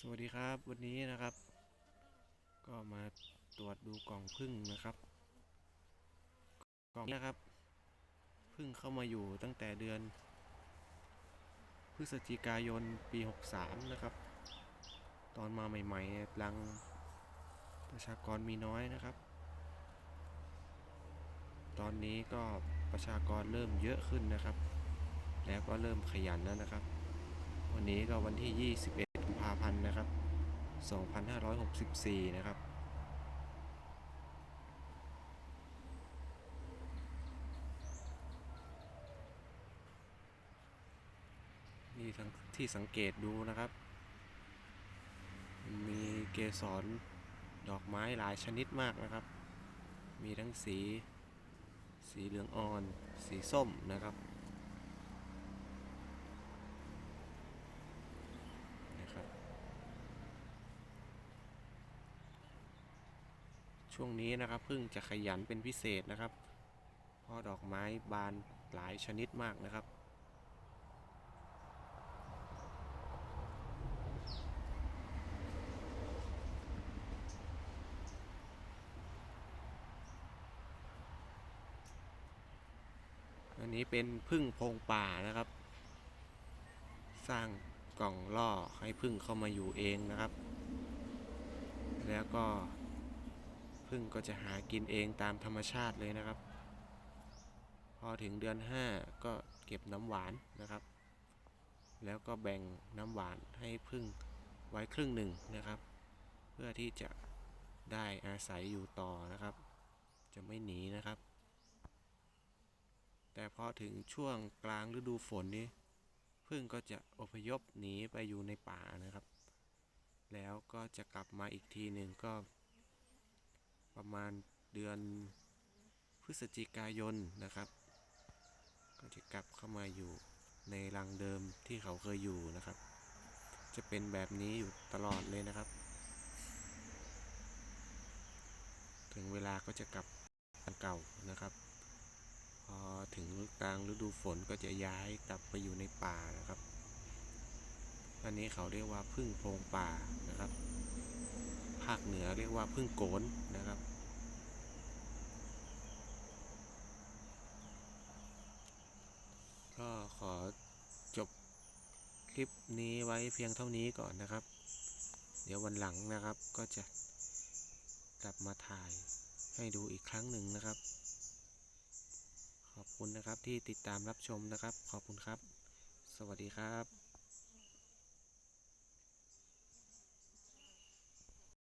สวัสดีครับวันนี้นะครับ ก็มาตรวจดูกล่องพึ่งนะครับ กล่องนี้นะครับพึ่งเข้ามาอยู่ตั้งแต่เดือน พฤศจิกายนปี 63 นะครับ ตอนมาใหม่ๆเนี่ยรังประชากรมีน้อยนะครับ ตอนนี้ก็ประชากรเริ่มเยอะขึ้นนะครับ แล้วก็เริ่มขยันแล้วนะครับ วันนี้ก็วันที่ 21าพันธ์นะครับ 2564 นะครับ นี่ทั้งที่สังเกตดูนะครับ มีเกสรดอกไม้หลายชนิดมากนะครับ มีทั้งสี สีเหลืองอ่อน สีส้มนะครับนะครับ ช่วงนี้นะครับพึ่งจะขยันเป็นพิเศษนะครับเพราะดอกไม้บานหลายชนิดมากนะครับอันนี้เป็นพึ่งพงป่านะครับ สร้างกล่องล่อให้พึ่งเข้ามาอยู่เองนะครับ แล้วก็ พึ่งก็จะหากินเองตามธรรมชาติเลยนะครับ พอถึงเดือน 5 ก็เก็บน้ำหวานนะครับ แล้วก็แบ่งน้ำหวานให้พึ่งไว้ครึ่งหนึ่งนะครับ เพื่อที่จะได้อาศัยอยู่ต่อนะครับ จะไม่หนีนะครับ แต่พอถึงช่วงกลางฤดูฝนนี้พึ่งก็จะอพยพหนีไปอยู่ในป่านะครับ แล้วก็จะกลับมาอีกทีหนึ่งก็ ประมาณเดือนพฤศจิกายนนะครับ ก็จะกลับเข้ามาอยู่ในรังเดิมที่เขาเคยอยู่นะครับ จะเป็นแบบนี้อยู่ตลอดเลยนะครับ ถึงเวลาก็จะกลับอันเก่านะครับ พอถึงกลางฤดูฝนก็จะย้ายกลับไปอยู่ในป่านะครับ อันนี้เขาเรียกว่าพึ่งโพรงป่านะครับ ภาคเหนือเรียกว่าพึ่งโกนนะครับ ก็ขอจบ คลิปนี้ไว้เพียงเท่านี้ก่อนนะครับ เดี๋ยววันหลังนะครับก็จะกลับมาถ่ายให้ดูอีกครั้งหนึ่งนะครับ ขอบคุณนะครับที่ติดตามรับชมนะครับ ขอบคุณครับ สวัสดีครับ